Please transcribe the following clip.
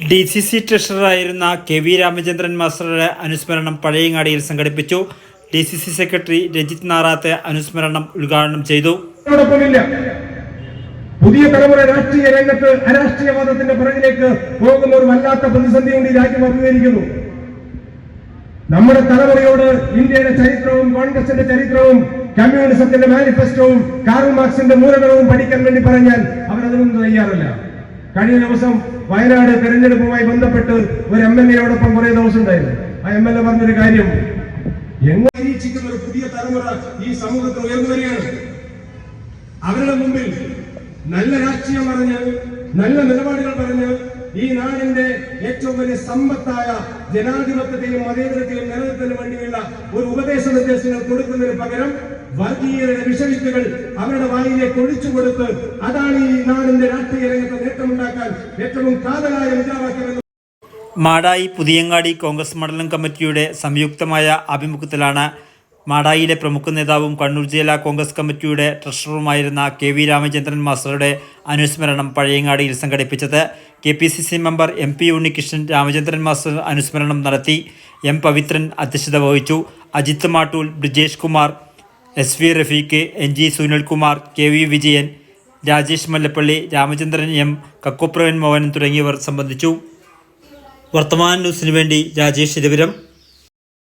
D C C ട്രഷററായിരുന്ന K V Ramachandran മാസ്റ്ററുടെ അനുസ്മരണം പഴയങ്ങാടിയിൽ സംഘടിപ്പിച്ചു. D C C secretary Rajith നാറാത്തെ അനുസ്മരണം ഉദ്ഘാടനം ചെയ്തു. പുതിയ തലമുറ രാഷ്ട്രീയ രംഗത്ത് അരാഷ്ട്രീയവാദത്തിന്റെ പുറകിലേക്ക് പോകുന്ന ഒരു വല്ലാത്ത പ്രതിസന്ധി കൊണ്ട് രാജ്യം അഭിമുഖീകരിക്കുന്നു. നമ്മുടെ തലമുറയോട് ഇന്ത്യയുടെ ചരിത്രവും കോൺഗ്രസിന്റെ ചരിത്രവും കമ്മ്യൂണിസത്തിന്റെ മാനിഫെസ്റ്റോവും കാർൽ മാർക്സിന്റെ പഠിക്കാൻ വേണ്ടി പറഞ്ഞാൽ അവരതിനൊന്നും തയ്യാറല്ല. കഴിഞ്ഞ ദിവസം വയനാട് തെരഞ്ഞെടുപ്പുമായി ബന്ധപ്പെട്ട് ഒരു എം എൽ എയോടൊപ്പം കുറെ ദിവസം ഉണ്ടായിരുന്നു ആ എം എൽ എ പറഞ്ഞൊരു കാര്യം എങ്ങനെ നിരീക്ഷിക്കുന്ന ഒരു പുതിയ തലമുറ ഈ സമൂഹത്തിൽ ഉയർന്നു വരികയാണ്. അവരുടെ മുമ്പിൽ നല്ല രാഷ്ട്രീയം പറഞ്ഞ് നല്ല നിലപാടുകൾ പറഞ്ഞ് ഈ നാടിന്റെ ഏറ്റവും വലിയ സമ്പത്തായ ജനാധിപത്യത്തെയും മതേതരത്തെയും നിലനിർത്തുന്നതിന് വേണ്ടിയുള്ള ഒരു ഉപദേശ നിർദ്ദേശങ്ങൾ കൊടുക്കുന്നതിന് പകരം വർഗീയതയുടെ വിഷവിത്തുകൾ അവരുടെ വായിലേക്ക് ഒഴിച്ചു കൊടുത്ത് അതാണ് ഈ നാടിന്റെ രാഷ്ട്രീയ രംഗത്ത് നേട്ടമുണ്ടാക്കാൻ ഏറ്റവും കാതലായ മുദ്രാവാക്യമെന്ന് മാടായി പുതിയങ്ങാടി കോൺഗ്രസ് മണ്ഡലം കമ്മിറ്റിയുടെ സംയുക്തമായ ആഭിമുഖ്യത്തിലാണ് മാടായിയിലെ പ്രമുഖ നേതാവും കണ്ണൂർ ജില്ലാ കോൺഗ്രസ് കമ്മിറ്റിയുടെ ട്രഷററുമായിരുന്ന കെ വി രാമചന്ദ്രൻ മാസ്റ്ററുടെ അനുസ്മരണം പഴയങ്ങാടിയിൽ സംഘടിപ്പിച്ചത്. K P C C member M P Unnikrishnan Ramachandran master അനുസ്മരണം നടത്തി. എം പവിത്രൻ അധ്യക്ഷത വഹിച്ചു. Ajith Mattool Brijesh Kumar S V Rafeeq N G Sunilkumar K V Vijayan Rajesh Mallappally Ramachandran M Kakkupravan Mohanan തുടങ്ങിയവർ സംബന്ധിച്ചു. വർത്തമാന ന്യൂസിനു വേണ്ടി രാജേഷ് രവിരം